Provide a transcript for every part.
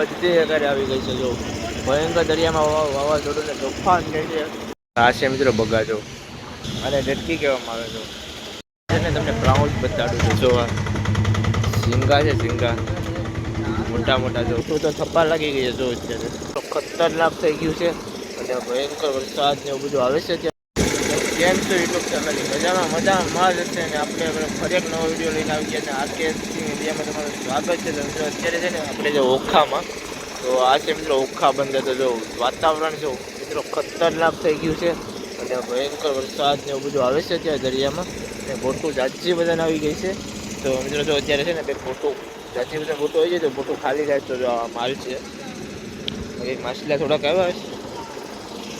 બધી જગ્યાએ આવી ગઈ છે, જો. ભયંકર દરિયામાં વાવા- વાવાઝોડું ને તોફાન છે. આ મિત્રો બગાજો. અને ડટકી કહેવામાં આવે છે. અને તમને પ્રાઉન્સ બતાડું છું જોવા ઝીંગા છે, ઝીંગા. મોટા મોટા, જો. તો તો થપ્પા લાગી ગઈ છે, જો અત્યારે. ખતરનાક થઈ ગયું છે. અને ભયંકર વરસાદ ને એવું બધું આવે છે કેમ છો યુટ્યુબ ફેમિલી મજામાં મજામાં માં જ છે અને આપણે આપણે ફરી એક નવો વીડિયો લઈને આવી ગયા છે. આરકે મીડિયામાં તમારું સ્વાગત છે. તો મિત્રો, અત્યારે છે ને આપણે જે ઓખામાં, તો આ છે મિત્રો ઓખા બંધ. તો જો વાતાવરણ જો મિત્રો ખતરનાક થઈ ગયું છે. અને ભયંકર વરસાદ ને એવું બધું આવે છે ત્યાં દરિયામાં. અને બોટું જાજી બધાને આવી ગઈ છે. તો મિત્રો, જો અત્યારે છે ને બે બોટું જાજી બધા બોટું આવી જાય તો બોટું ખાલી જાય તો જો આ માલ છે. એક માછલા થોડાક આવ્યા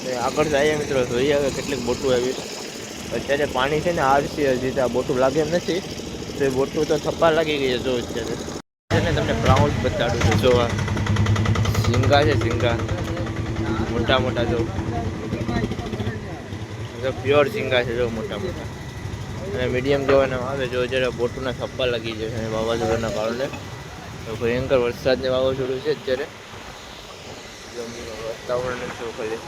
છે આગળ જઈએ મિત્રો, જોઈએ હવે કેટલીક બોટું આવી અત્યારે પાણી છે ને આરસી હજી તો આ બોટું લાગે એમ નથી. તો એ બોટું તો થપ્પા લાગી ગઈ જો અત્યારે. છે ને તમને પ્રાઉન્સ બતાડું છું જોવા ઝીંગા છે ઝીંગા મોટા મોટા, જો. પ્યોર ઝીંગા છે, જો મોટા મોટા. અને મીડિયમ જોવાના આવે, જો જ્યારે બોટુના થપ્પા લાગી જાય છે, વાવાઝોડાના કારણે. તો ભયંકર વરસાદને વાવાઝોડું છે અત્યારે. વાતાવરણ શું ખાલી.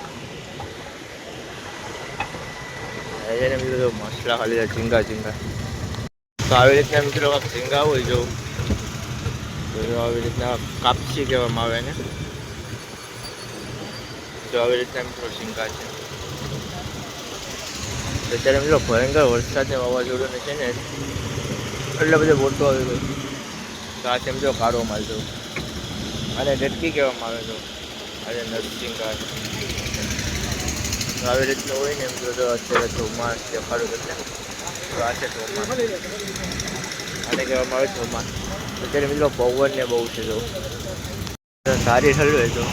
એને મિત્રો જો મસલા ખાલી જાય ઝીંગા ઝીંગા. તો આવી રીતના મિત્રો ઝીંગા હોય જો જો આવી રીતના કાપસી કહેવામાં આવે ને. જો આવી રીતના મિત્રો ઝીંગા છે. તો અત્યારે મિત્રો ભયંકર વરસાદ ને વાવાઝોડું છે ને, એટલે બધો મોટો આવી ગયો. તો આ છે મિત્રો કાળો માલ જો. અને ડટકી કહેવામાં આવે છે અને નરસિંગા આવી રીતનું હોય ને એમ જો અત્યારે ચોમાસ દેખાડું તમને તો આ છે ચોમાસ આને કહેવામાં આવે ચોમાસ અત્યારે મિત્રો પવન ને બહુ છે તો સારી ઠલવે તો.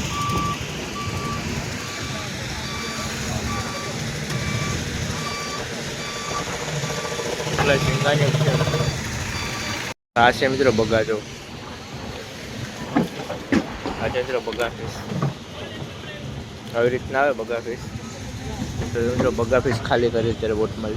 આ મિત્રો બગાજો. આ મિત્રો બગા આવી રીતના આવે બગા ફિશ તો જો બગા ફિશ ખાલી કરી અત્યારે બોટમાં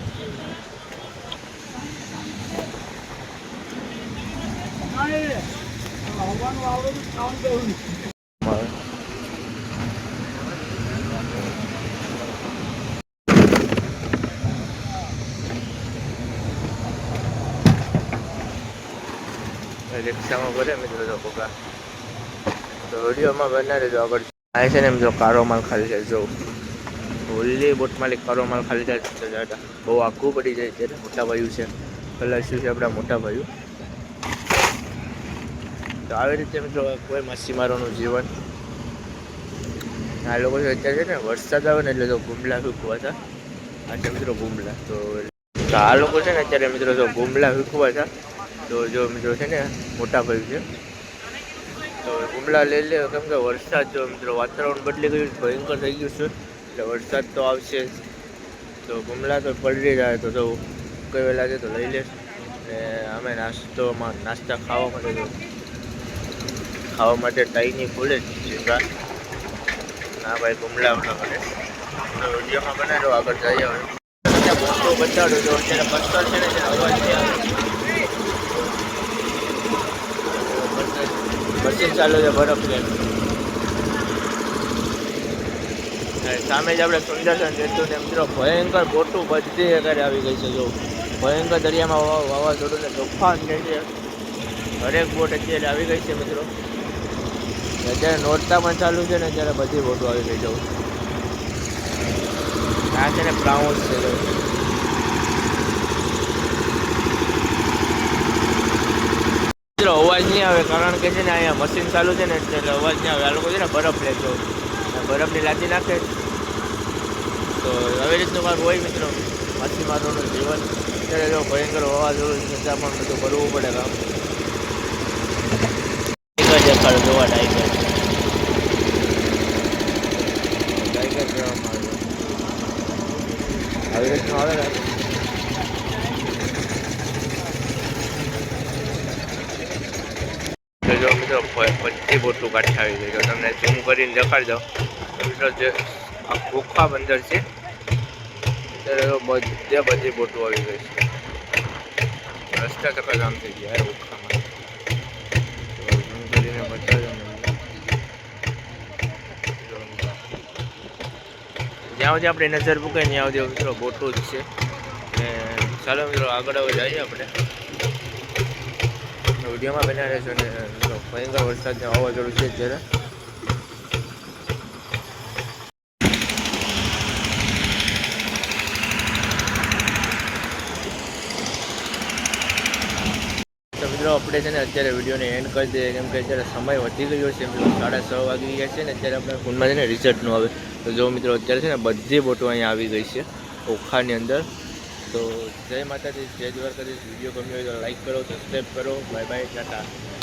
રિક્ષામાં ભરે મિત્રો તો બગા તો વિડીયોમાં બના દો આગળ. આ છે ને જો કારો માલ ખાલી છે, જો. હોલી બોટમાં કાળો માલ ખાલી જાય છે બહુ આખું પડી જાય ત્યારે મોટા ભાઈઓ છે. પેલા શું છે આપણા મોટા ભાઈઓ? તો આવી રીતે મિત્રો કોઈ માછીમારોનું જીવન. આ લોકો છે અત્યારે છે ને, વરસાદ આવે ને એટલે તો ગુમલા ફૂંકવા હતા આજે મિત્રો ગુમલા. તો તો આ લોકો છે ને અત્યારે મિત્રો જો ગુમલા ફૂંકવા હતા તો જો મિત્રો છે ને, મોટા ભાઈ છે. તો ગુમલા લઈ લે, કેમ કે વરસાદ જો મિત્રો વાતાવરણ બદલી ગયું ભયંકર થઈ ગયું છે. એટલે વરસાદ તો આવશે. જ. તો ગુમલા તો પલળી જાય તો જો કઈ વહેલા છે તો લઈ લેશ ને અમે નાસ્તોમાં, નાસ્તા ખાવા માટે તો ખાવા માટે ટાઈની ખોલે જ ઝીંગા ના ભાઈ ગુમલા ઓલા કરે. વિડીયોમાં બનાવ્યો આગળ જઈએ હવે. મોટો બતાડો જો છે ને અવાજ છે મશીન ચાલુ છે બરફ છે અને સામે જ આપણે સુંદરસન જેટલું મિત્રો ભયંકર બોટું બધી જગ્યાએ આવી ગઈ છે, જો. ભયંકર દરિયામાં વાવાઝોડું ને તોફાન જે છે. હરેક બોટ અત્યારે આવી ગઈ છે, મિત્રો. અત્યારે નોરતા પણ ચાલુ છે ને, અત્યારે બધી બોટો આવી ગઈ જવું આ છે ને પ્રાઉન્સ છે મિત્રો, અવાજ નહીં આવે, કારણ કે છે ને, અહીંયા મશીન ચાલુ છે ને, એટલે અવાજ નહીં આવે. આ લોકો છે ને બરફ લેતો બરફની લાદી નાખે. તો આવી રીતનું મારું હોય મિત્રો. માછીમારોનું જીવન અત્યારે જો ભયંકર વાવાઝોડું ત્યાં પણ બધું કરવું પડે કામ. ટાઈગર જોવા ટાઈગર ટાઈગર કહેવામાં આવે આવી રીતનું આવે ને. જો મિત્રો બધી બોટું કાઢી આવી ગયું તમને ઝૂમ કરીને દેખાડજો મિત્ર જે આ ખોખા બંદર છે અત્યારે બધે બધી બોટો આવી ગઈ છે. રસ્તા ટકા ગામ થઈ ગયા ઓખામાં કરીને જ્યાં સુધી આપણે નજર મૂકે ત્યાં સુધી મિત્રો બોટો જ છે. ને ચાલો મિત્રો આગળ હવે જઈએ આપણે. વિડીયોમાં બનાવી રહેશું અને ભયંકર વરસાદનો અવાજ છે જ્યારે આપણે છે ને, અત્યારે વિડીયોને એન્ડ કરી દઈએ. કેમ કે અત્યારે સમય વધી ગયો છે સાડા છ વાગી ગયા છે ને, અત્યારે આપણે ફોનમાં છે ને રિઝલ્ટનું આવે. તો જો મિત્રો, અત્યારે છે ને, બધી બોટો અહીંયા આવી ગઈ છે, ઓખાની અંદર. તો જય માતાજી, જય દ્વારકાધીશ. વીડિયો ગમ્યો હોય તો લાઈક કરો સબસ્ક્રાઈબ કરો. Bye bye tata.